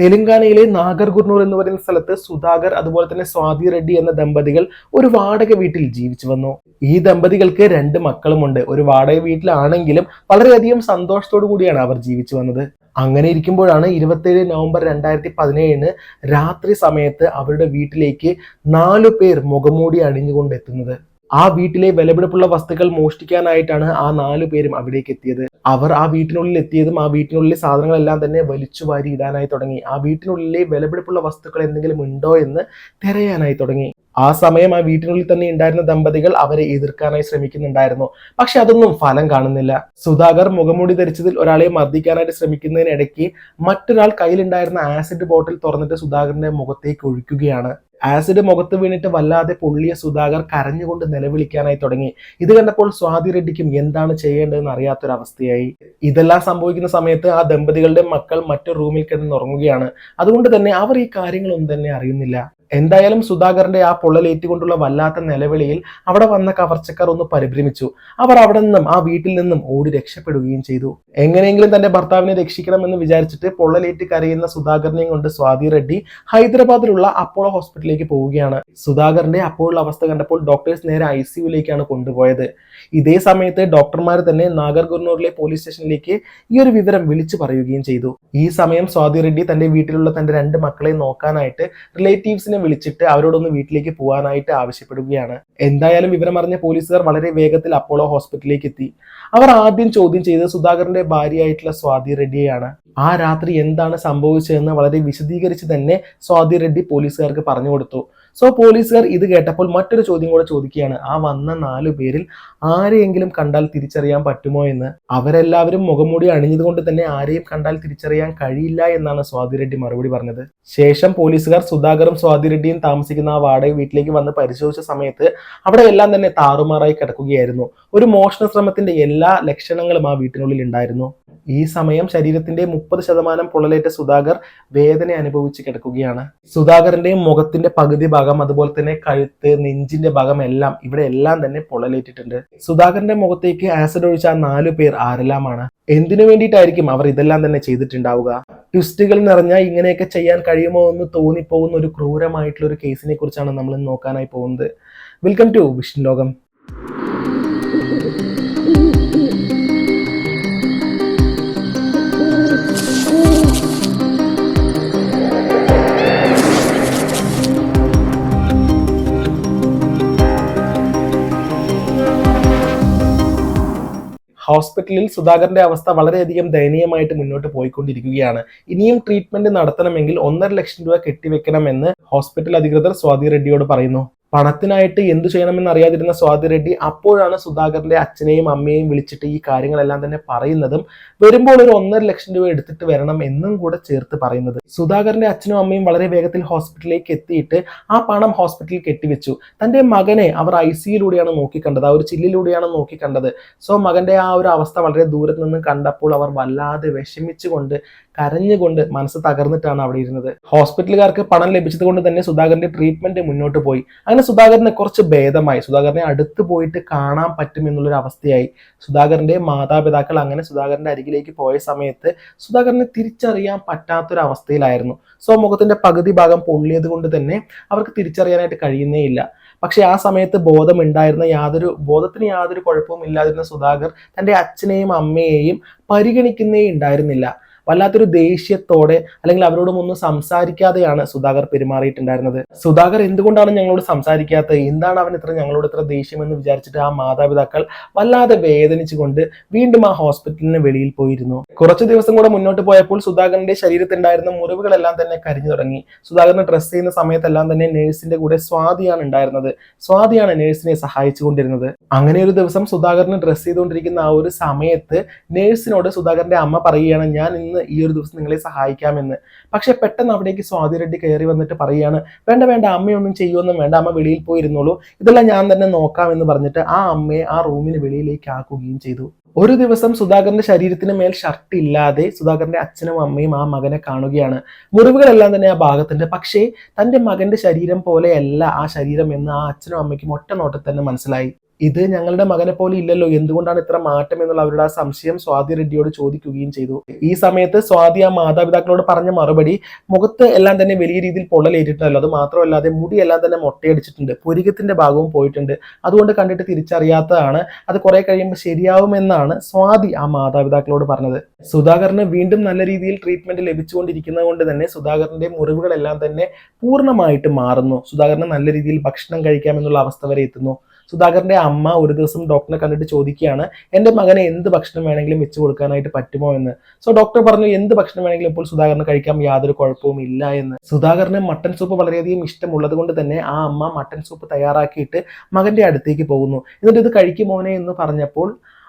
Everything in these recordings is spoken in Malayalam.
തെലങ്കാനയിലെ നാഗർകുർണൂർ എന്ന് പറയുന്ന സ്ഥലത്ത് സുധാകർ അതുപോലെ തന്നെ സ്വാതി റെഡ്ഡി എന്ന ദമ്പതികൾ ഒരു വാടക വീട്ടിൽ ജീവിച്ചു വന്നു. ഈ ദമ്പതികൾക്ക് രണ്ട് മക്കളുമുണ്ട്. ഒരു വാടക വീട്ടിലാണെങ്കിലും വളരെയധികം സന്തോഷത്തോടു കൂടിയാണ് അവർ ജീവിച്ചു വന്നത്. അങ്ങനെ ഇരിക്കുമ്പോഴാണ് ഇരുപത്തേഴ് നവംബർ രണ്ടായിരത്തി പതിനേഴിന് രാത്രി സമയത്ത് അവരുടെ വീട്ടിലേക്ക് നാലു പേർ മുഖമൂടി അണിഞ്ഞുകൊണ്ട് എത്തുന്നത്. ആ വീട്ടിലെ വിലപിടിപ്പുള്ള വസ്തുക്കൾ മോഷ്ടിക്കാനായിട്ടാണ് ആ നാലു പേരും അവിടേക്ക് എത്തിയത്. അവർ ആ വീട്ടിനുള്ളിൽ എത്തിയതും ആ വീട്ടിനുള്ളിലെ സാധനങ്ങളെല്ലാം തന്നെ വലിച്ചു വാരി ഇടാനായി തുടങ്ങി. ആ വീട്ടിനുള്ളിലെ വിലപിടിപ്പുള്ള വസ്തുക്കൾ എന്തെങ്കിലും ഉണ്ടോ എന്ന് തിരയാനായി തുടങ്ങി. ആ സമയം ആ വീട്ടിനുള്ളിൽ തന്നെ ഉണ്ടായിരുന്ന ദമ്പതികൾ അവരെ എതിർക്കാനായി ശ്രമിക്കുന്നുണ്ടായിരുന്നു. പക്ഷെ അതൊന്നും ഫലം കാണുന്നില്ല. സുധാകർ മുഖംമൂടി ധരിച്ചതിൽ ഒരാളെ മർദ്ദിക്കാനായിട്ട് ശ്രമിക്കുന്നതിനിടയ്ക്ക് മറ്റൊരാൾ കയ്യിലുണ്ടായിരുന്ന ആസിഡ് ബോട്ടിൽ തുറന്നിട്ട് സുധാകരന്റെ മുഖത്തേക്ക് ഒഴിക്കുകയാണ്. ആസിഡ് മുഖത്ത് വീണിട്ട് വല്ലാതെ പൊള്ളിയ സുധാകർ കരഞ്ഞുകൊണ്ട് നിലവിളിക്കാനായി തുടങ്ങി. ഇത് കണ്ടപ്പോൾ സ്വാതി റെഡ്ഡിക്കും എന്താണ് ചെയ്യേണ്ടതെന്ന് അറിയാത്തൊരവസ്ഥയായി. ഇതെല്ലാം സംഭവിക്കുന്ന സമയത്ത് ആ ദമ്പതികളുടെ മക്കൾ മറ്റൊരു റൂമിൽ കിടന്നുറങ്ങുകയാണ് അതുകൊണ്ട് തന്നെ അവർ ഈ കാര്യങ്ങളൊന്നും തന്നെ അറിയുന്നില്ല. എന്തായാലും സുധാകരന്റെ ആ പൊള്ളലേറ്റുകൊണ്ടുള്ള വല്ലാത്ത നിലവിളിയിൽ അവിടെ വന്ന കവർച്ചക്കാർ ഒന്ന് പരിഭ്രമിച്ചു. അവർ അവിടെ നിന്നും ആ വീട്ടിൽ നിന്നും ഓടി രക്ഷപ്പെടുകയും ചെയ്തു. എങ്ങനെയെങ്കിലും തന്റെ ഭർത്താവിനെ രക്ഷിക്കണമെന്ന് വിചാരിച്ചിട്ട് പൊള്ളലേറ്റ് കരയുന്ന സുധാകരനെയും കൊണ്ട് സ്വാതി റെഡ്ഡി ഹൈദരാബാദിലുള്ള അപ്പോളോ ഹോസ്പിറ്റലിലേക്ക് പോവുകയാണ്. സുധാകരന്റെ അപ്പോഴുള്ള അവസ്ഥ കണ്ടപ്പോൾ ഡോക്ടേഴ്സ് നേരെ ഐ സിയുയിലേക്കാണ് കൊണ്ടുപോയത്. ഇതേ സമയത്ത് ഡോക്ടർമാർ തന്നെ നാഗർഗുർണൂറിലെ പോലീസ് സ്റ്റേഷനിലേക്ക് ഈ ഒരു വിവരം വിളിച്ചു പറയുകയും ചെയ്തു. ഈ സമയം സ്വാതി റെഡ്ഡി തന്റെ വീട്ടിലുള്ള തന്റെ രണ്ട് മക്കളെ നോക്കാനായിട്ട് റിലേറ്റീവ്സിനെ വിളിച്ചിട്ട് അവരോടൊന്ന് വീട്ടിലേക്ക് പോകാനായിട്ട് ആവശ്യപ്പെടുകയാണ്. എന്തായാലും വിവരം അറിഞ്ഞ പോലീസുകാർ വളരെ വേഗത്തിൽ അപ്പോളോ ഹോസ്പിറ്റലിലേക്ക് എത്തി. അവർ ആദ്യം ചോദ്യം ചെയ്തത് സുധാകരന്റെ ഭാര്യയായിട്ടുള്ള സ്വാതി റെഡ്ഡിയെയാണ്. ആ രാത്രി എന്താണ് സംഭവിച്ചതെന്ന് വളരെ വിശദീകരിച്ച് തന്നെ സ്വാതി റെഡ്ഡി പോലീസുകാർക്ക് പറഞ്ഞു കൊടുത്തു. സോ പോലീസുകാർ ഇത് കേട്ടപ്പോൾ മറ്റൊരു ചോദ്യം കൂടെ ചോദിക്കുകയാണ്. ആ വന്ന നാലു പേരിൽ ആരെയെങ്കിലും കണ്ടാൽ തിരിച്ചറിയാൻ പറ്റുമോ എന്ന്? അവരെല്ലാവരും മുഖംമൂടി അണിഞ്ഞതുകൊണ്ട് തന്നെ ആരെയും കണ്ടാൽ തിരിച്ചറിയാൻ കഴിയില്ല എന്നാണ് സ്വാതി റെഡ്ഡി മറുപടി പറഞ്ഞത്. ശേഷം പോലീസുകാർ സുധാകറും സ്വാതി റെഡ്ഡിയും താമസിക്കുന്ന ആ വാടക വീട്ടിലേക്ക് വന്ന് പരിശോധിച്ച സമയത്ത് അവിടെ എല്ലാം തന്നെ താറുമാറായി കിടക്കുകയായിരുന്നു. ഒരു മോഷണ ശ്രമത്തിന്റെ എല്ലാ ലക്ഷണങ്ങളും ആ വീട്ടിനുള്ളിൽ ഉണ്ടായിരുന്നു. ഈ സമയം ശരീരത്തിന്റെ മുപ്പത് ശതമാനം പൊള്ളലേറ്റ സുധാകർ വേദന അനുഭവിച്ച് കിടക്കുകയാണ്. സുധാകരന്റെ മുഖത്തിന്റെ പകുതി ഭാഗം അതുപോലെ തന്നെ കഴുത്ത് നെഞ്ചിന്റെ ഭാഗം എല്ലാം ഇവിടെ എല്ലാം തന്നെ പൊള്ളലേറ്റിട്ടുണ്ട്. സുധാകരന്റെ മുഖത്തേക്ക് ആസിഡ് ഒഴിച്ച ആ നാലു പേർ ആരെല്ലാമാണ്? എന്തിനു വേണ്ടിയിട്ടായിരിക്കും അവർ ഇതെല്ലാം തന്നെ ചെയ്തിട്ടുണ്ടാവുക? ട്വിസ്റ്റുകൾ നിറഞ്ഞ ഇങ്ങനെയൊക്കെ ചെയ്യാൻ കഴിയുമോ എന്ന് തോന്നിപ്പോകുന്ന ഒരു ക്രൂരമായിട്ടുള്ള ഒരു കേസിനെ കുറിച്ചാണ് നമ്മൾ നോക്കാനായി പോകുന്നത്. വെൽക്കം ടു വിഷ്ണു ലോകം ഹോസ്പിറ്റലിൽ സുധാകരന്റെ അവസ്ഥ വളരെയധികം ദയനീയമായിട്ട് മുന്നോട്ട് പോയിക്കൊണ്ടിരിക്കുകയാണ്. ഇനിയും ട്രീറ്റ്മെന്റ് നടത്തണമെങ്കിൽ ഒന്നര ലക്ഷം രൂപ കെട്ടിവെക്കണമെന്ന് ഹോസ്പിറ്റൽ അധികൃതർ സ്വാതി റെഡ്ഡിയോട് പറയുന്നു. പണത്തിനായിട്ട് എന്തു ചെയ്യണമെന്ന് അറിയാതിരുന്ന സ്വാതി റെഡ്ഡി അപ്പോഴാണ് സുധാകരന്റെ അച്ഛനെയും അമ്മയെയും വിളിച്ചിട്ട് ഈ കാര്യങ്ങളെല്ലാം തന്നെ പറയുന്നതും വരുമ്പോൾ ഒരു ഒന്നര ലക്ഷം രൂപ എടുത്തിട്ട് വരണം എന്നും കൂടെ ചേർത്ത് പറയുന്നത്. സുധാകരന്റെ അച്ഛനും അമ്മയും വളരെ വേഗത്തിൽ ഹോസ്പിറ്റലിലേക്ക് എത്തിയിട്ട് ആ പണം ഹോസ്പിറ്റലിൽ കെട്ടിവെച്ചു. തന്റെ മകനെ അവർ ഐ സിയിലൂടെയാണ് നോക്കിക്കണ്ടത് ആ ഒരു ചില്ലിലൂടെയാണ് നോക്കിക്കണ്ടത്. സോ മകന്റെ ആ ഒരു അവസ്ഥ വളരെ ദൂരത്ത് നിന്ന് കണ്ടപ്പോൾ അവർ വല്ലാതെ വിഷമിച്ചുകൊണ്ട് കരഞ്ഞുകൊണ്ട് മനസ്സ് തകർന്നിട്ടാണ് അവിടെ ഇരുന്നത്. ഹോസ്പിറ്റലുകാർക്ക് പണം ലഭിച്ചത് കൊണ്ട് തന്നെ സുധാകരന്റെ ട്രീറ്റ്മെന്റ് മുന്നോട്ട് പോയി. അങ്ങനെ സുധാകരനെ കുറച്ച് ഭേദമായി. സുധാകരനെ അടുത്ത് പോയിട്ട് കാണാൻ പറ്റും എന്നുള്ളൊരു അവസ്ഥയായി. സുധാകരന്റെ മാതാപിതാക്കൾ അങ്ങനെ സുധാകരന്റെ അരികിലേക്ക് പോയ സമയത്ത് സുധാകരനെ തിരിച്ചറിയാൻ പറ്റാത്തൊരു അവസ്ഥയിലായിരുന്നു. സോ മുഖത്തിന്റെ പകുതി ഭാഗം പൊള്ളിയത് കൊണ്ട് തന്നെ അവർക്ക് തിരിച്ചറിയാനായിട്ട് കഴിയുന്നേ ഇല്ല. പക്ഷെ ആ സമയത്ത് ബോധമുണ്ടായിരുന്ന യാതൊരു ബോധത്തിന് യാതൊരു കുഴപ്പവും ഇല്ലാതിരുന്ന സുധാകർ തന്റെ അച്ഛനെയും അമ്മയെയും പരിഗണിക്കുന്നേ ഉണ്ടായിരുന്നില്ല. വല്ലാത്തൊരു ദേഷ്യത്തോടെ അല്ലെങ്കിൽ അവരോടും ഒന്നും സംസാരിക്കാതെയാണ് സുധാകർ പെരുമാറിയിട്ടുണ്ടായിരുന്നത്. സുധാകർ എന്തുകൊണ്ടാണ് ഞങ്ങളോട് സംസാരിക്കാത്തത് എന്താണ് അവൻ ഇത്ര ഞങ്ങളോട് ഇത്ര ദേഷ്യം എന്ന് വിചാരിച്ചിട്ട് ആ മാതാപിതാക്കൾ വല്ലാതെ വേദനിച്ചുകൊണ്ട് വീണ്ടും ആ ഹോസ്പിറ്റലിന് വെളിയിൽ പോയിരുന്നു. കുറച്ച് ദിവസം കൂടെ മുന്നോട്ട് പോയപ്പോൾ സുധാകരന്റെ ശരീരത്തുണ്ടായിരുന്ന മുറിവുകളെല്ലാം തന്നെ കരിഞ്ഞു തുടങ്ങി. സുധാകരനെ ഡ്രസ് ചെയ്യുന്ന സമയത്തെല്ലാം തന്നെ നേഴ്സിന്റെ കൂടെ സ്വാതിയാണ് ഉണ്ടായിരുന്നത്. സ്വാതിയാണ് നേഴ്സിനെ സഹായിച്ചുകൊണ്ടിരുന്നത്. അങ്ങനെ ഒരു ദിവസം സുധാകരന് ഡ്രസ് ചെയ്തുകൊണ്ടിരിക്കുന്ന ആ ഒരു സമയത്ത് നേഴ്സിനോട് സുധാകരന്റെ അമ്മ പറയുകയാണ് ഞാൻ ഇന്ന് ഈ ഒരു ദിവസം നിങ്ങളെ സഹായിക്കാമെന്ന്. പക്ഷെ പെട്ടെന്ന് അവിടേക്ക് സ്വാതി റെഡ്ഡി കയറി വന്നിട്ട് പറയുകയാണ് വേണ്ട വേണ്ട അമ്മയൊന്നും ചെയ്യുമെന്നും വേണ്ട അമ്മ വെളിയിൽ പോയിരുന്നുള്ളൂ ഇതെല്ലാം ഞാൻ തന്നെ നോക്കാം എന്ന് പറഞ്ഞിട്ട് ആ അമ്മയെ ആ റൂമിന് വെളിയിലേക്ക് ആക്കുകയും ചെയ്തു. ഒരു ദിവസം സുധാകരന്റെ ശരീരത്തിന് മേൽ ഷർട്ട് ഇല്ലാതെ സുധാകരന്റെ അച്ഛനും അമ്മയും ആ മകനെ കാണുകയാണ്. മുറിവുകളെല്ലാം തന്നെ ആ ഭാഗത്തുണ്ട്. പക്ഷേ തന്റെ മകന്റെ ശരീരം പോലെയല്ല ആ ശരീരം എന്ന് ആ അച്ഛനും അമ്മയ്ക്കും ഒറ്റ നോട്ടത്തിൽ തന്നെ മനസ്സിലായി. ഇത് ഞങ്ങളുടെ മകനെ പോലെ ഇല്ലല്ലോ. എന്തുകൊണ്ടാണ് ഇത്ര മാറ്റം എന്നുള്ള അവരുടെ ആ സംശയം സ്വാതി റെഡ്ഡിയോട് ചോദിക്കുകയും ചെയ്തു. ഈ സമയത്ത് സ്വാതി ആ മാതാപിതാക്കളോട് പറഞ്ഞ മറുപടി മുഖത്ത് എല്ലാം തന്നെ വലിയ രീതിയിൽ പൊള്ളലേറ്റിട്ടുണ്ടല്ലോ. അത് മാത്രമല്ലാതെ മുടിയെല്ലാം തന്നെ മുട്ടയടിച്ചിട്ടുണ്ട്. പുരികത്തിന്റെ ഭാഗവും പോയിട്ടുണ്ട്. അതുകൊണ്ട് കണ്ടിട്ട് തിരിച്ചറിയാത്തതാണ്. അത് കുറെ കഴിയുമ്പോൾ ശരിയാവുമെന്നാണ് സ്വാതി ആ മാതാപിതാക്കളോട് പറഞ്ഞത്. സുധാകരന് വീണ്ടും നല്ല രീതിയിൽ ട്രീറ്റ്മെന്റ് ലഭിച്ചുകൊണ്ടിരിക്കുന്നത് കൊണ്ട് തന്നെ സുധാകരന്റെ മുറിവുകളെല്ലാം തന്നെ പൂർണമായിട്ട് മാറുന്നു. സുധാകരന് നല്ല രീതിയിൽ ഭക്ഷണം കഴിക്കാമെന്നുള്ള അവസ്ഥ വരെ എത്തുന്നു. സുധാകരന്റെ അമ്മ ഒരു ദിവസം ഡോക്ടറെ കണ്ടിട്ട് ചോദിക്കുകയാണ് എന്റെ മകനെ എന്ത് ഭക്ഷണം വേണമെങ്കിലും വെച്ച് കൊടുക്കാനായിട്ട് പറ്റുമോ എന്ന്? സോ ഡോക്ടർ പറഞ്ഞു എന്ത് ഭക്ഷണം വേണമെങ്കിലും ഇപ്പോൾ സുധാകരന് കഴിക്കാം യാതൊരു കുഴപ്പവും ഇല്ല എന്ന്. സുധാകരന് മട്ടൻ സൂപ്പ് വളരെയധികം ഇഷ്ടമുള്ളത് കൊണ്ട് തന്നെ ആ അമ്മ മട്ടൻ സൂപ്പ് തയ്യാറാക്കിയിട്ട് മകന്റെ അടുത്തേക്ക് പോകുന്നു. എന്നിട്ട് ഇത് കഴിക്കുമോനെ എന്ന് പറഞ്ഞപ്പോൾ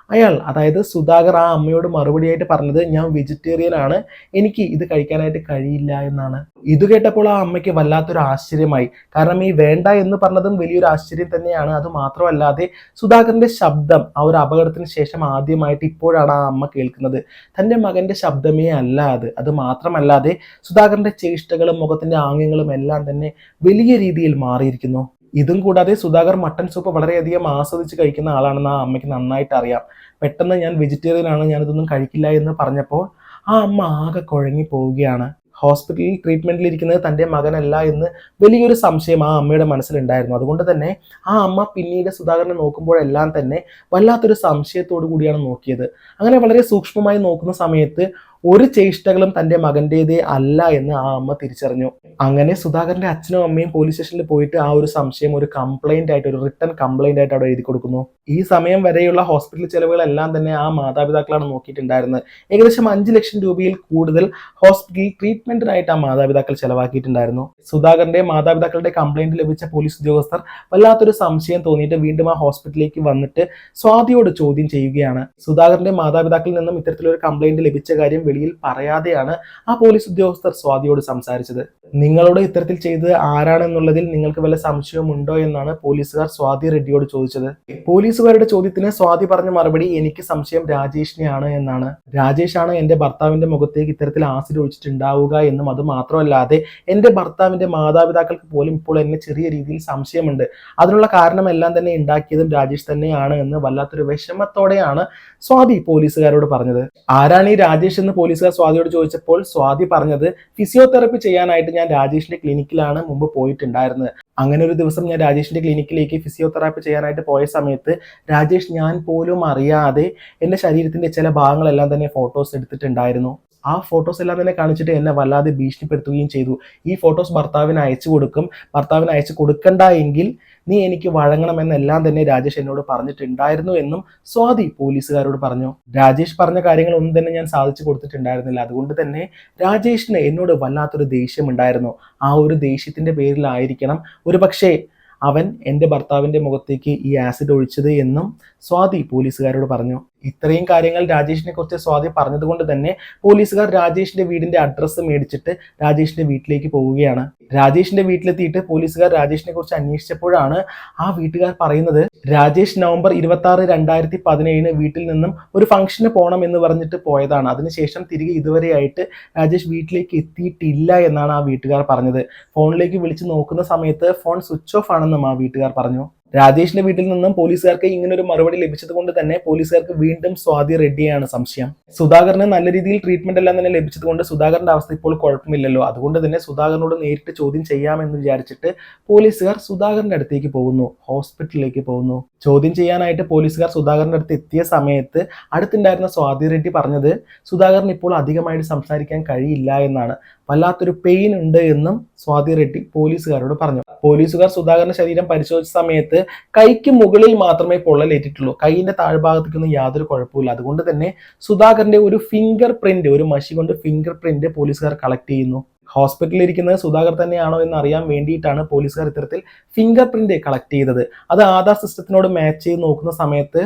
അയാൾ അതായത് സുധാകർ ആ അമ്മയോട് മറുപടിയായിട്ട് പറഞ്ഞത് ഞാൻ വെജിറ്റേറിയൻ ആണ് എനിക്ക് ഇത് കഴിക്കാനായിട്ട് കഴിയില്ല എന്നാണ്. ഇത് കേട്ടപ്പോൾ ആ അമ്മയ്ക്ക് വല്ലാത്തൊരു ആശ്ചര്യമായി. കാരണം ഈ വേണ്ട എന്ന് പറഞ്ഞതും വലിയൊരു ആശ്ചര്യം തന്നെയാണ്. അത് മാത്രമല്ലാതെ സുധാകരന്റെ ശബ്ദം ആ ഒരു അപകടത്തിന് ശേഷം ആദ്യമായിട്ട് ഇപ്പോഴാണ് ആ അമ്മ കേൾക്കുന്നത്. തന്റെ മകന്റെ ശബ്ദമേ അല്ല അത്. അത് മാത്രമല്ലാതെ സുധാകരന്റെ ചേഷ്ടകളും മുഖത്തിന്റെ ആംഗ്യങ്ങളും എല്ലാം തന്നെ വലിയ രീതിയിൽ മാറിയിരിക്കുന്നു. ഇതും കൂടാതെ സുധാകർ മട്ടൻ സൂപ്പ് വളരെയധികം ആസ്വദിച്ച് കഴിക്കുന്ന ആളാണെന്ന് ആ അമ്മയ്ക്ക് നന്നായിട്ട് അറിയാം. പെട്ടെന്ന് ഞാൻ വെജിറ്റേറിയൻ ആണ് ഞാൻ ഇതൊന്നും കഴിക്കില്ല എന്ന് പറഞ്ഞപ്പോൾ ആ അമ്മ ആകെ കുഴങ്ങി പോവുകയാണ്. ഹോസ്പിറ്റലിൽ ട്രീറ്റ്മെന്റിൽ ഇരിക്കുന്നത് തന്റെ മകനല്ല എന്ന് വലിയൊരു സംശയം ആ അമ്മയുടെ മനസ്സിലുണ്ടായിരുന്നു. അതുകൊണ്ട് തന്നെ ആ അമ്മ പിന്നീട് സുധാകരനെ നോക്കുമ്പോഴെല്ലാം തന്നെ വല്ലാത്തൊരു സംശയത്തോടു കൂടിയാണ് നോക്കിയത്. അങ്ങനെ വളരെ സൂക്ഷ്മമായി നോക്കുന്ന സമയത്ത് ഒരു ചേഷ്ടകളും തന്റെ മകന്റേതേ അല്ല എന്ന് ആ അമ്മ തിരിച്ചറിഞ്ഞു. അങ്ങനെ സുധാകരന്റെ അച്ഛനും അമ്മയും പോലീസ് സ്റ്റേഷനിൽ പോയിട്ട് ആ ഒരു സംശയം ഒരു കംപ്ലൈന്റ് ആയിട്ട് ഒരു റിട്ടേൺ കംപ്ലൈന്റ് ആയിട്ട് അവിടെ എഴുതി കൊടുക്കുന്നു. ഈ സമയം വരെയുള്ള ഹോസ്പിറ്റൽ ചെലവുകളെല്ലാം തന്നെ ആ മാതാപിതാക്കളാണ് നോക്കിയിട്ടുണ്ടായിരുന്നത്. ഏകദേശം അഞ്ച് ലക്ഷം രൂപയിൽ കൂടുതൽ ഹോസ്പിറ്റലിൽ ട്രീറ്റ്മെന്റിനായിട്ട് ആ മാതാപിതാക്കൾ ചെലവാക്കിയിട്ടുണ്ടായിരുന്നു. സുധാകരന്റെ മാതാപിതാക്കളുടെ കംപ്ലൈന്റ് ലഭിച്ച പോലീസ് ഉദ്യോഗസ്ഥർ വല്ലാത്തൊരു സംശയം തോന്നിയിട്ട് വീണ്ടും ആ ഹോസ്പിറ്റലിലേക്ക് വന്നിട്ട് സ്വാതിയോട് ചോദ്യം ചെയ്യുകയാണ്. സുധാകരന്റെ മാതാപിതാക്കളിൽ നിന്നും ഇത്തരത്തിലൊരു കംപ്ലൈന്റ് ലഭിച്ച കാര്യം വെളിയിൽ പറയാതെയാണ് ആ പോലീസ് ഉദ്യോഗസ്ഥർ സ്വാതിയോട് സംസാരിച്ചത്. നിങ്ങളോട് ഇത്തരത്തിൽ ചെയ്തത് ആരാണെന്നുള്ളതിൽ നിങ്ങൾക്ക് വല്ല സംശയമുണ്ടോ എന്നാണ് പോലീസുകാർ സ്വാതി റെഡ്ഡിയോട് ചോദിച്ചത്. പോലീസുകാരുടെ ചോദ്യത്തിന് സ്വാതി പറഞ്ഞ മറുപടി എനിക്ക് സംശയം രാജേഷിനെയാണ് എന്നാണ്. രാജേഷാണ് എന്റെ ഭർത്താവിന്റെ മുഖത്തേക്ക് ഇത്തരത്തിൽ ആസിഡ് ഒഴിച്ചിട്ടുണ്ടാവുക എന്നും അത് മാത്രമല്ലാതെ എന്റെ ഭർത്താവിന്റെ മാതാപിതാക്കൾക്ക് പോലും ഇപ്പോൾ എന്നെ ചെറിയ രീതിയിൽ സംശയമുണ്ട്. അതിനുള്ള കാരണമെല്ലാം തന്നെ ഉണ്ടാക്കിയതും രാജേഷ് തന്നെയാണ് എന്ന് വല്ലാത്തൊരു വിഷമത്തോടെയാണ് സ്വാതി പോലീസുകാരോട് പറഞ്ഞത്. ആരാണ് ഈ രാജേഷ് എന്ന് പോലീസുകാർ സ്വാതിയോട് ചോദിച്ചപ്പോൾ സ്വാതി പറഞ്ഞത് ഫിസിയോതെറപ്പി ചെയ്യാനായിട്ട് ഞാൻ രാജേഷിന്റെ ക്ലിനിക്കിലാണ് മുമ്പ് പോയിട്ടുണ്ടായിരുന്നത്. അങ്ങനെ ഒരു ദിവസം ഞാൻ രാജേഷിന്റെ ക്ലിനിക്കിലേക്ക് ഫിസിയോതെറാപ്പി ചെയ്യാനായിട്ട് പോയ സമയത്ത് രാജേഷ് ഞാൻ പോലും അറിയാതെ എന്റെ ശരീരത്തിന്റെ ചില ഭാഗങ്ങളെല്ലാം തന്നെ ഫോട്ടോസ് എടുത്തിട്ടുണ്ടായിരുന്നു. ആ ഫോട്ടോസ് എല്ലാം തന്നെ കാണിച്ചിട്ട് എന്നെ വല്ലാതെ ഭീഷണിപ്പെടുത്തുകയും ചെയ്തു. ഈ ഫോട്ടോസ് ഭർത്താവിന് അയച്ചു കൊടുക്കും. ഭർത്താവിന് അയച്ചു കൊടുക്കണ്ട എങ്കിൽ നീ എനിക്ക് വഴങ്ങണമെന്നെല്ലാം തന്നെ രാജേഷ് എന്നോട് പറഞ്ഞിട്ടുണ്ടായിരുന്നു എന്നും സ്വാതി പോലീസുകാരോട് പറഞ്ഞു. രാജേഷ് പറഞ്ഞ കാര്യങ്ങൾ ഒന്നും തന്നെ ഞാൻ സാധിച്ചു കൊടുത്തിട്ടുണ്ടായിരുന്നില്ല. അതുകൊണ്ട് തന്നെ രാജേഷിന് എന്നോട് വല്ലാത്തൊരു ദേഷ്യം ഉണ്ടായിരുന്നു. ആ ഒരു ദേഷ്യത്തിന്റെ പേരിലായിരിക്കണം ഒരു പക്ഷേ അവൻ എന്റെ ഭർത്താവിന്റെ മുഖത്തേക്ക് ഈ ആസിഡ് ഒഴിച്ചത് എന്നും സ്വാതി പോലീസുകാരോട് പറഞ്ഞു. ഇത്രയും കാര്യങ്ങൾ രാജേഷിനെ കുറിച്ച് സ്വാതി പറഞ്ഞതുകൊണ്ട് തന്നെ പോലീസുകാർ രാജേഷിന്റെ വീടിന്റെ അഡ്രസ്സ് മേടിച്ചിട്ട് രാജേഷിന്റെ വീട്ടിലേക്ക് പോവുകയാണ്. രാജേഷിന്റെ വീട്ടിലെത്തിയിട്ട് പോലീസുകാർ രാജേഷിനെ കുറിച്ച് അന്വേഷിച്ചപ്പോഴാണ് ആ വീട്ടുകാർ പറയുന്നത് രാജേഷ് നവംബർ ഇരുപത്തി ആറ് രണ്ടായിരത്തി പതിനേഴിന് വീട്ടിൽ നിന്നും ഒരു ഫംഗ്ഷന് പോകണം എന്ന് പറഞ്ഞിട്ട് പോയതാണ്. അതിനുശേഷം തിരികെ ഇതുവരെയായിട്ട് രാജേഷ് വീട്ടിലേക്ക് എത്തിയിട്ടില്ല എന്നാണ് ആ വീട്ടുകാർ പറഞ്ഞത്. ഫോണിലേക്ക് വിളിച്ച് നോക്കുന്ന സമയത്ത് ഫോൺ സ്വിച്ച് ഓഫ് ആണെന്നും ആ വീട്ടുകാർ പറഞ്ഞു. രാജേഷിന്റെ വീട്ടിൽ നിന്നും പോലീസുകാർക്ക് ഇങ്ങനെ ഒരു മറുപടി ലഭിച്ചത് കൊണ്ട് തന്നെ പോലീസുകാർക്ക് വീണ്ടും സ്വാതി റെഡ്ഡിയാണ് സംശയം. സുധാകരന് നല്ല രീതിയിൽ ട്രീറ്റ്മെന്റ് എല്ലാം തന്നെ ലഭിച്ചത് കൊണ്ട് സുധാകരന്റെ അവസ്ഥ ഇപ്പോൾ കുഴപ്പമില്ലല്ലോ. അതുകൊണ്ട് തന്നെ സുധാകരനോട് നേരിട്ട് ചോദ്യം ചെയ്യാമെന്ന് വിചാരിച്ചിട്ട് പോലീസുകാർ സുധാകരന്റെ അടുത്തേക്ക് പോകുന്നു. ഹോസ്പിറ്റലിലേക്ക് പോകുന്നു. ചോദ്യം ചെയ്യാനായിട്ട് പോലീസുകാർ സുധാകരന്റെ അടുത്ത് എത്തിയ സമയത്ത് അടുത്തുണ്ടായിരുന്ന സ്വാതി റെഡ്ഡി പറഞ്ഞത് സുധാകരൻ ഇപ്പോൾ അധികമായിട്ട് സംസാരിക്കാൻ കഴിയില്ല എന്നാണ്. വല്ലാത്തൊരു പെയിൻ ഉണ്ട് എന്നും സ്വാതി റെഡ്ഡി പോലീസുകാരോട് പറഞ്ഞു. പോലീസുകാർ സുധാകരന്റെ ശരീരം പരിശോധിച്ച സമയത്ത് കൈക്ക് മുകളിൽ മാത്രമേ പൊള്ളലേറ്റിട്ടുള്ളൂ. കൈയിന്റെ താഴ്ഭാഗത്തേക്കൊന്നും യാതൊരു കുഴപ്പമില്ല അതുകൊണ്ട് തന്നെ സുധാകരന്റെ ഒരു ഫിംഗർ പ്രിന്റ് ഒരു മഷി കൊണ്ട് ഫിംഗർ പ്രിന്റ് പോലീസുകാർ കളക്ട് ചെയ്യുന്നു. ഹോസ്പിറ്റലിൽ ഇരിക്കുന്നത് സുധാകർ തന്നെയാണോ എന്ന് അറിയാൻ വേണ്ടിയിട്ടാണ് പോലീസുകാർ ഇത്തരത്തിൽ ഫിംഗർ പ്രിന്റ് കളക്ട് ചെയ്തത്. അത് ആധാർ സിസ്റ്റത്തിനോട് മാച്ച് ചെയ്ത് നോക്കുന്ന സമയത്ത്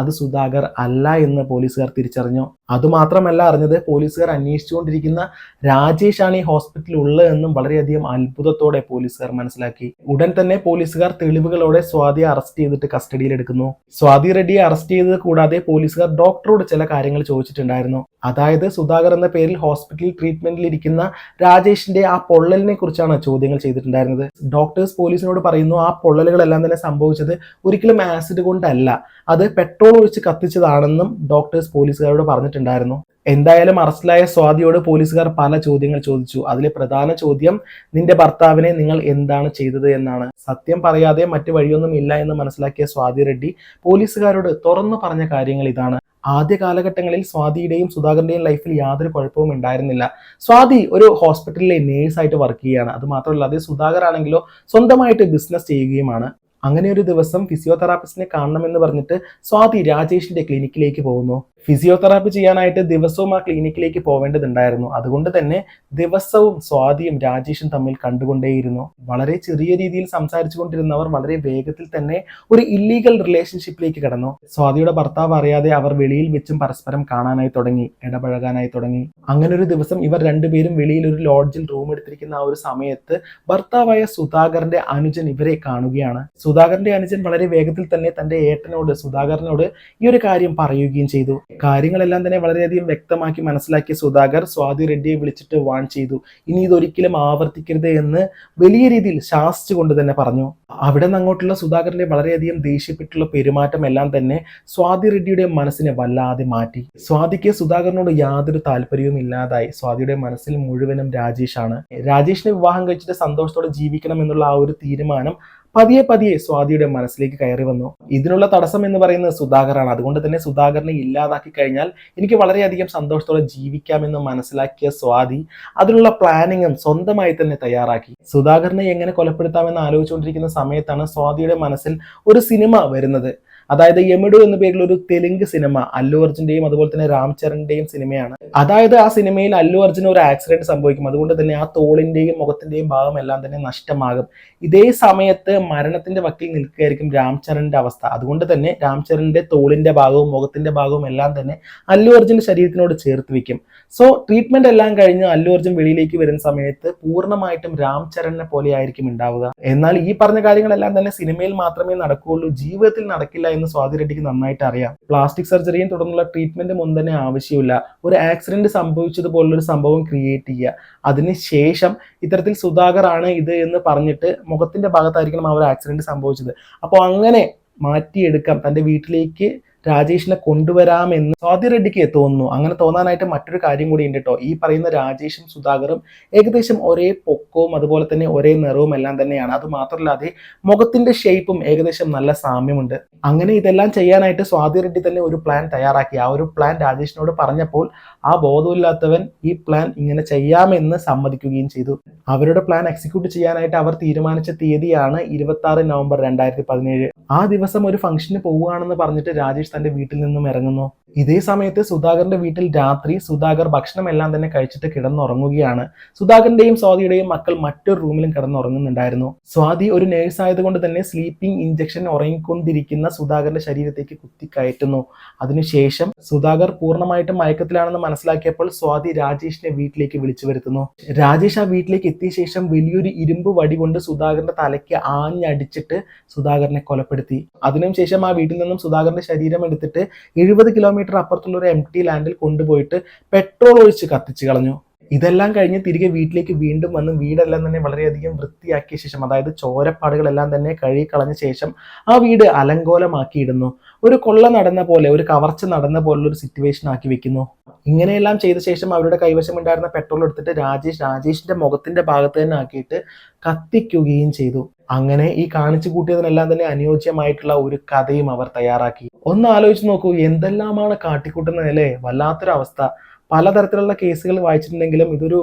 അത് സുധാകർ അല്ല എന്ന് പോലീസുകാർ തിരിച്ചറിഞ്ഞു. അതുമാത്രമല്ല അറിഞ്ഞത് പോലീസുകാർ അന്വേഷിച്ചുകൊണ്ടിരിക്കുന്ന രാജേഷാണ് ഈ ഹോസ്പിറ്റലിൽ ഉള്ളത് എന്നും വളരെയധികം അത്ഭുതത്തോടെ പോലീസുകാർ മനസ്സിലാക്കി. ഉടൻ തന്നെ പോലീസുകാർ തെളിവുകളോടെ സ്വാതിയെ അറസ്റ്റ് ചെയ്തിട്ട് കസ്റ്റഡിയിൽ എടുക്കുന്നു സ്വാതി റെഡ്ഡിയെ അറസ്റ്റ് ചെയ്തത് കൂടാതെ പോലീസുകാർ ഡോക്ടറോട് ചില കാര്യങ്ങൾ ചോദിച്ചിട്ടുണ്ടായിരുന്നു. അതായത് സുധാകർ എന്ന പേരിൽ ഹോസ്പിറ്റലിൽ ട്രീറ്റ്മെന്റിൽ ഇരിക്കുന്ന രാജേഷിന്റെ ആ പൊള്ളലിനെ കുറിച്ചാണ് ചോദ്യങ്ങൾ ചെയ്തിട്ടുണ്ടായിരുന്നത്. ഡോക്ടേഴ്സ് പോലീസിനോട് പറയുന്നു ആ പൊള്ളലുകളെല്ലാം തന്നെ സംഭവിച്ചത് ഒരിക്കലും ആസിഡ് കൊണ്ടല്ല. അത് പെട്രോൾ ഒഴിച്ച് കത്തിച്ചതാണെന്നും ഡോക്ടേഴ്സ് പോലീസുകാരോട് പറഞ്ഞിട്ടുണ്ടായിരുന്നു. എന്തായാലും അറസ്റ്റിലായ സ്വാതിയോട് പോലീസുകാർ പല ചോദ്യങ്ങൾ ചോദിച്ചു. അതിലെ പ്രധാന ചോദ്യം നിന്റെ ഭർത്താവിനെ നിങ്ങൾ എന്താണ് ചെയ്തത് എന്നാണ്. സത്യം പറയാതെ മറ്റു വഴിയൊന്നും ഇല്ല എന്ന് മനസ്സിലാക്കിയ സ്വാതി റെഡ്ഡി പോലീസുകാരോട് തുറന്നു പറഞ്ഞ കാര്യങ്ങൾ ഇതാണ്. ആദ്യ കാലഘട്ടങ്ങളിൽ സ്വാതിയുടെയും സുധാകരന്റെയും ലൈഫിൽ യാതൊരു കുഴപ്പവും ഉണ്ടായിരുന്നില്ല. സ്വാതി ഒരു ഹോസ്പിറ്റലിലെ നേഴ്സായിട്ട് വർക്ക് ചെയ്യുകയാണ്. അത് മാത്രമല്ല അതേ സുധാകർ ആണെങ്കിലോ സ്വന്തമായിട്ട് ബിസിനസ് ചെയ്യുകയുമാണ്. അങ്ങനെ ഒരു ദിവസം ഫിസിയോതെറാപ്പിസ്റ്റിനെ കാണണം എന്ന് പറഞ്ഞിട്ട് സ്വാതി രാജേഷിന്റെ ക്ലിനിക്കിലേക്ക് പോകുന്നു. ഫിസിയോതെറാപ്പി ചെയ്യാനായിട്ട് ദിവസവും ആ ക്ലിനിക്കിലേക്ക് പോവേണ്ടതുണ്ടായിരുന്നു. അതുകൊണ്ട് തന്നെ ദിവസവും സ്വാതിയും രാജേഷും തമ്മിൽ കണ്ടുകൊണ്ടേയിരുന്നു. വളരെ ചെറിയ രീതിയിൽ സംസാരിച്ചു കൊണ്ടിരുന്നവർ വളരെ വേഗത്തിൽ തന്നെ ഒരു ഇല്ലീഗൽ റിലേഷൻഷിപ്പിലേക്ക് കടന്നു. സ്വാതിയുടെ ഭർത്താവ് അറിയാതെ അവർ വെളിയിൽ വെച്ചും പരസ്പരം കാണാനായി തുടങ്ങി ഇടപഴകാനായി തുടങ്ങി. അങ്ങനെ ഒരു ദിവസം ഇവർ രണ്ടുപേരും വെളിയിൽ ഒരു ലോഡ്ജിൽ റൂം എടുത്തിരിക്കുന്ന ആ ഒരു സമയത്ത് ഭർത്താവായ സുധാകരന്റെ അനുജൻ ഇവരെ കാണുകയാണ്. സുധാകരന്റെ അനുജൻ വളരെ വേഗത്തിൽ തന്നെ തന്റെ ഏട്ടനോട് സുധാകരനോട് ഈ ഒരു കാര്യം പറയുകയും ചെയ്തു. കാര്യങ്ങളെല്ലാം തന്നെ വളരെയധികം വ്യക്തമാക്കി മനസ്സിലാക്കിയ സുധാകർ സ്വാതി റെഡ്ഡിയെ വിളിച്ചിട്ട് വാൺ ചെയ്തു. ഇനി ഇതൊരിക്കലും ആവർത്തിക്കരുത് എന്ന് വലിയ രീതിയിൽ ശാസിച്ചു കൊണ്ട് തന്നെ പറഞ്ഞു. അവിടെ അങ്ങോട്ടുള്ള സുധാകരന്റെ വളരെയധികം ദേഷ്യപ്പെട്ടുള്ള പെരുമാറ്റം എല്ലാം തന്നെ സ്വാതി റെഡ്ഡിയുടെ മനസ്സിനെ വല്ലാതെ മാറ്റി. സ്വാതിക്ക് സുധാകരനോട് യാതൊരു താല്പര്യവും ഇല്ലാതായി. സ്വാതിയുടെ മനസ്സിൽ മുഴുവനും രാജേഷാണ്. രാജേഷിനെ വിവാഹം കഴിച്ചിട്ട് സന്തോഷത്തോടെ ജീവിക്കണം എന്നുള്ള ആ ഒരു തീരുമാനം പതിയെ പതിയെ സ്വാതിയുടെ മനസ്സിലേക്ക് കയറി വന്നു. ഇതിനുള്ള തടസ്സം എന്ന് പറയുന്നത് സുധാകറാണ് അതുകൊണ്ട് തന്നെ സുധാകരനെ ഇല്ലാതാക്കി കഴിഞ്ഞാൽ എനിക്ക് വളരെയധികം സന്തോഷത്തോടെ ജീവിക്കാമെന്ന് മനസ്സിലാക്കിയ സ്വാതി അതിനുള്ള പ്ലാനിങ്ങും സ്വന്തമായി തന്നെ തയ്യാറാക്കി. സുധാകരനെ എങ്ങനെ കൊലപ്പെടുത്താമെന്ന് ആലോചിച്ചുകൊണ്ടിരിക്കുന്ന സമയത്താണ് സ്വാതിയുടെ മനസ്സിൽ ഒരു സിനിമ വരുന്നത്. അതായത് യമിഡു എന്ന പേരിൽ ഒരു തെലുങ്ക് സിനിമ അല്ലു അർജുന്റെയും അതുപോലെ തന്നെ രാം ചരണിന്റെയും സിനിമയാണ്. അതായത് ആ സിനിമയിൽ അല്ലു അർജുന് ഒരു ആക്സിഡന്റ് സംഭവിക്കും. അതുകൊണ്ട് തന്നെ ആ തോളിന്റെയും മുഖത്തിന്റെയും ഭാഗം എല്ലാം തന്നെ നഷ്ടമാകും. ഇതേ സമയത്ത് മരണത്തിന്റെ വക്കിൽ നിൽക്കുകയായിരിക്കും രാംചരണിന്റെ അവസ്ഥ. അതുകൊണ്ട് തന്നെ രാംചരണിന്റെ തോളിന്റെ ഭാഗവും മുഖത്തിന്റെ ഭാഗവും എല്ലാം തന്നെ അല്ലു അർജുന്റെ ശരീരത്തിനോട് ചേർത്ത് വെക്കും സോ ട്രീറ്റ്മെന്റ് എല്ലാം കഴിഞ്ഞ് അല്ലു അർജുൻ വെളിയിലേക്ക് വരുന്ന സമയത്ത് പൂർണമായിട്ടും രാംചരണിനെ പോലെ ആയിരിക്കും ഉണ്ടാവുക. എന്നാൽ ഈ പറഞ്ഞ കാര്യങ്ങളെല്ലാം തന്നെ സിനിമയിൽ മാത്രമേ നടക്കുകയുള്ളൂ. ജീവിതത്തിൽ നടക്കില്ല എന്ന് സ്വാതി റെഡ്ഡിക്ക് നന്നായിട്ട് അറിയാം. പ്ലാസ്റ്റിക് സർജറിയും തുടർന്നുള്ള ട്രീറ്റ്മെന്റും ഒന്നും തന്നെ ആവശ്യമില്ല. ഒരു ആക്സിഡന്റ് സംഭവിച്ചതുപോലുള്ള ഒരു സംഭവം ക്രിയേറ്റ് ചെയ്യുക. അതിനുശേഷം ഇത്തരത്തിൽ സുധാകർ ആണ് ഇത് എന്ന് പറഞ്ഞിട്ട് മുഖത്തിന്റെ ഭാഗത്തായിരിക്കണം ആ ഒരു ആക്സിഡന്റ് സംഭവിച്ചത്. അപ്പോൾ അങ്ങനെ മാറ്റിയെടുക്കാം. തന്റെ വീട്ടിലേക്ക് രാജേഷിനെ കൊണ്ടുവരാമെന്ന് സ്വാതി റെഡ്ഡിക്ക് തോന്നുന്നു. അങ്ങനെ തോന്നാനായിട്ട് മറ്റൊരു കാര്യം കൂടി ഉണ്ട് കേട്ടോ ഈ പറയുന്ന രാജേഷും സുധാകറും ഏകദേശം ഒരേ പൊക്കവും അതുപോലെ തന്നെ ഒരേ നിറവും എല്ലാം തന്നെയാണ്. അത് മാത്രമല്ലാതെ മുഖത്തിന്റെ ഷേപ്പും ഏകദേശം നല്ല സാമ്യമുണ്ട്. അങ്ങനെ ഇതെല്ലാം ചെയ്യാനായിട്ട് സ്വാതി റെഡ്ഡി തന്നെ ഒരു പ്ലാൻ തയ്യാറാക്കി. ആ ഒരു പ്ലാൻ രാജേഷിനോട് പറഞ്ഞപ്പോൾ ആ ബോധമില്ലാത്തവൻ ഈ പ്ലാൻ ഇങ്ങനെ ചെയ്യാമെന്ന് സമ്മതിക്കുകയും ചെയ്തു. അവരുടെ പ്ലാൻ എക്സിക്യൂട്ട് ചെയ്യാനായിട്ട് അവർ തീരുമാനിച്ച തീയതിയാണ് ഇരുപത്തി നവംബർ രണ്ടായിരത്തി പതിനേഴ്. ആ ദിവസം ഒരു ഫംഗ്ഷന് പോവുകയാണെന്ന് പറഞ്ഞിട്ട് രാജേഷ് തന്റെ വീട്ടിൽ നിന്നും ഇറങ്ങുന്നു. ഇതേ സമയത്ത് സുധാകരന്റെ വീട്ടിൽ രാത്രി സുധാകർ ഭക്ഷണം എല്ലാം തന്നെ കഴിച്ചിട്ട് കിടന്നുറങ്ങുകയാണ്. സുധാകരന്റെയും സ്വാതിയുടെയും മക്കൾ മറ്റൊരു റൂമിലും കിടന്നുറങ്ങുന്നുണ്ടായിരുന്നു. സ്വാതി ഒരു നേഴ്സ് ആയതുകൊണ്ട് തന്നെ സ്ലീപ്പിംഗ് ഇഞ്ചക്ഷൻ ഉറങ്ങിക്കൊണ്ടിരിക്കുന്ന സുധാകരന്റെ ശരീരത്തേക്ക് കുത്തിക്കയറ്റുന്നു. അതിനുശേഷം സുധാകർ പൂർണമായിട്ടും മയക്കത്തിലാണെന്ന് മനസ്സിലാക്കിയപ്പോൾ സ്വാതി രാജേഷിനെ വീട്ടിലേക്ക് വിളിച്ചു വരുത്തുന്നു. രാജേഷ് ആ വീട്ടിലേക്ക് എത്തിയ ശേഷം വലിയൊരു ഇരുമ്പ് വടി കൊണ്ട് സുധാകരന്റെ തലയ്ക്ക് ആഞ്ഞടിച്ചിട്ട് സുധാകരനെ കൊലപ്പെടുത്തി. അതിനുശേഷം ആ വീട്ടിൽ നിന്നും സുധാകരന്റെ ശരീരം എടുത്തിട്ട് എഴുപത് കിലോമീറ്റർ അപ്പുറത്തുള്ള ഒരു എം ടി ലാൻഡിൽ കൊണ്ടുപോയിട്ട് പെട്രോൾ ഒഴിച്ച് കത്തിച്ചു കളഞ്ഞു. ഇതെല്ലാം കഴിഞ്ഞ് തിരികെ വീട്ടിലേക്ക് വീണ്ടും വന്ന് വീടെല്ലാം തന്നെ വളരെയധികം വൃത്തിയാക്കിയ ശേഷം അതായത് ചോരപ്പാടുകളെല്ലാം തന്നെ കഴുകി കളഞ്ഞ ശേഷം ആ വീട് അലങ്കോലമാക്കിയിടുന്നു. ഒരു കൊള്ള നടന്ന പോലെ ഒരു കവർച്ച നടന്ന പോലുള്ള ഒരു സിറ്റുവേഷൻ ആക്കി വെക്കുന്നു. ഇങ്ങനെയെല്ലാം ചെയ്ത ശേഷം അവരുടെ കൈവശം ഉണ്ടായിരുന്ന പെട്രോൾ എടുത്തിട്ട് രാജേഷ് രാജേഷിന്റെ മുഖത്തിന്റെ ഭാഗത്ത് തന്നെ ആക്കിയിട്ട് കത്തിക്കുകയും ചെയ്തു. അങ്ങനെ ഈ കാണിച്ചു കൂട്ടിയതിനെല്ലാം തന്നെ അനുയോജ്യമായിട്ടുള്ള ഒരു കഥയും അവർ തയ്യാറാക്കി. ഒന്ന് ആലോചിച്ച് നോക്കൂ എന്തെല്ലാമാണ് കാട്ടിക്കൂട്ടുന്നത് അല്ലേ? വല്ലാത്തൊരു അവസ്ഥ പലതരത്തിലുള്ള കേസുകൾ വായിച്ചിട്ടുണ്ടെങ്കിലും ഇതൊരു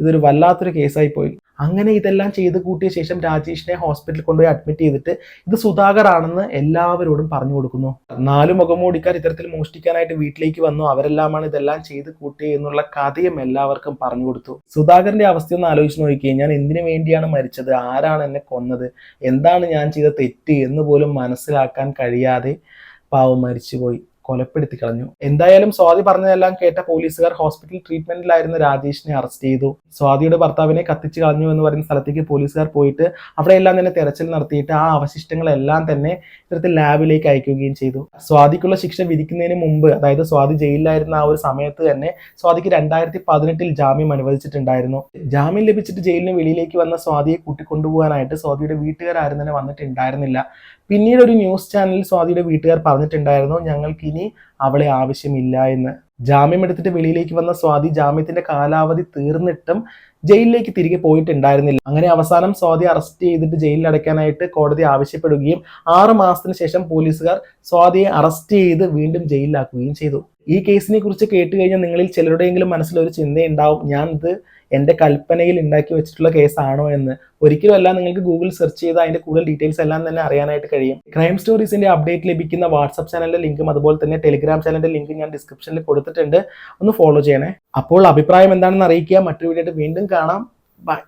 ഇതൊരു വല്ലാത്തൊരു കേസായി പോയി. അങ്ങനെ ഇതെല്ലാം ചെയ്ത് കൂട്ടിയ ശേഷം രാജേഷിനെ ഹോസ്പിറ്റലിൽ കൊണ്ടുപോയി അഡ്മിറ്റ് ചെയ്തിട്ട് ഇത് സുധാകർ ആണെന്ന് എല്ലാവരോടും പറഞ്ഞു കൊടുക്കുന്നു. നാല് മുഖമൂടിക്കാർ ഇത്തരത്തിൽ മോഷ്ടിക്കാനായിട്ട് വീട്ടിലേക്ക് വന്നു. അവരെല്ലാമാണ് ഇതെല്ലാം ചെയ്ത് കൂട്ടി എന്നുള്ള കഥയും എല്ലാവർക്കും പറഞ്ഞു കൊടുത്തു. സുധാകരന്റെ അവസ്ഥ ഒന്ന് ആലോചിച്ച് നോക്കിയേ ഞാൻ എന്തിനു വേണ്ടിയാണ് മരിച്ചത്? ആരാണ് എന്നെ കൊന്നത്? എന്താണ് ഞാൻ ചെയ്ത തെറ്റ് എന്ന് പോലും മനസ്സിലാക്കാൻ കഴിയാതെ പാവം മരിച്ചുപോയി. കൊലപ്പെടുത്തി കളഞ്ഞു. എന്തായാലും സ്വാതി പറഞ്ഞതെല്ലാം കേട്ട പോലീസുകാർ ഹോസ്പിറ്റൽ ട്രീറ്റ്മെന്റിലായിരുന്ന രാജേഷിനെ അറസ്റ്റ് ചെയ്തു. സ്വാതിയുടെ ഭർത്താവിനെ കത്തിച്ചു കളഞ്ഞു എന്ന് പറയുന്ന സ്ഥലത്തേക്ക് പോലീസുകാർ പോയിട്ട് അവിടെയെല്ലാം തന്നെ തെരച്ചിൽ നടത്തിയിട്ട് ആ അവശിഷ്ടങ്ങളെല്ലാം തന്നെ ഇത്തരത്തിൽ ലാബിലേക്ക് അയക്കുകയും ചെയ്തു. സ്വാതിക്കുള്ള ശിക്ഷ വിധിക്കുന്നതിന് മുമ്പ് അതായത് സ്വാതി ജയിലിലായിരുന്ന ആ ഒരു സമയത്ത് തന്നെ സ്വാതിക്ക് രണ്ടായിരത്തി പതിനെട്ടിൽ ജാമ്യം അനുവദിച്ചിട്ടുണ്ടായിരുന്നു. ജാമ്യം ലഭിച്ചിട്ട് ജയിലിന് വെളിയിലേക്ക് വന്ന സ്വാതിയെ കൂട്ടിക്കൊണ്ടുപോകാനായിട്ട് സ്വാതിയുടെ വീട്ടുകാരും തന്നെ വന്നിട്ടുണ്ടായിരുന്നില്ല. പിന്നീട് ഒരു ന്യൂസ് ചാനലിൽ സ്വാതിയുടെ വീട്ടുകാർ പറഞ്ഞിട്ടുണ്ടായിരുന്നു ഞങ്ങൾക്ക് ഇനി അവളെ ആവശ്യമില്ല എന്ന്. ജാമ്യം എടുത്തിട്ട് വെളിയിലേക്ക് വന്ന സ്വാതി ജാമ്യത്തിന്റെ കാലാവധി തീർന്നിട്ടും ജയിലിലേക്ക് തിരികെ പോയിട്ടുണ്ടായിരുന്നില്ല. അങ്ങനെ അവസാനം സ്വാതി അറസ്റ്റ് ചെയ്തിട്ട് ജയിലിൽ അടയ്ക്കാനായിട്ട് കോടതി ആവശ്യപ്പെടുകയും ആറ് മാസത്തിന് ശേഷം പോലീസുകാർ സ്വാതിയെ അറസ്റ്റ് ചെയ്ത് വീണ്ടും ജയിലിലാക്കുകയും ചെയ്തു. ഈ കേസിനെ കുറിച്ച് കേട്ട് കഴിഞ്ഞാൽ നിങ്ങളിൽ ചിലരുടെയെങ്കിലും മനസ്സിലൊരു ചിന്തയുണ്ടാവും ഞാൻ ഇത് എന്റെ കൽപ്പനയിൽ ഉണ്ടാക്കി വെച്ചിട്ടുള്ള കേസാണോ എന്ന്. ഒരിക്കലും അല്ല നിങ്ങൾക്ക് ഗൂഗിൾ സെർച്ച് ചെയ്ത് അതിന്റെ കൂടുതൽ ഡീറ്റെയിൽസ് എല്ലാം തന്നെ അറിയാനായിട്ട് കഴിയും. ക്രൈം സ്റ്റോറീസിന്റെ അപ്ഡേറ്റ് ലഭിക്കുന്ന വാട്സ്ആപ്പ് ചാനലിന്റെ ലിങ്കും അതുപോലെ തന്നെ ടെലിഗ്രാം ചാനലിന്റെ ലിങ്കും ഞാൻ ഡിസ്ക്രിപ്ഷനിൽ കൊടുത്തിട്ടുണ്ട്. ഒന്ന് ഫോളോ ചെയ്യണേ. അപ്പോൾ അഭിപ്രായം എന്താണെന്ന് അറിയിക്കുക. മറ്റൊരു വീഡിയോ വീണ്ടും കാണാം. ബൈ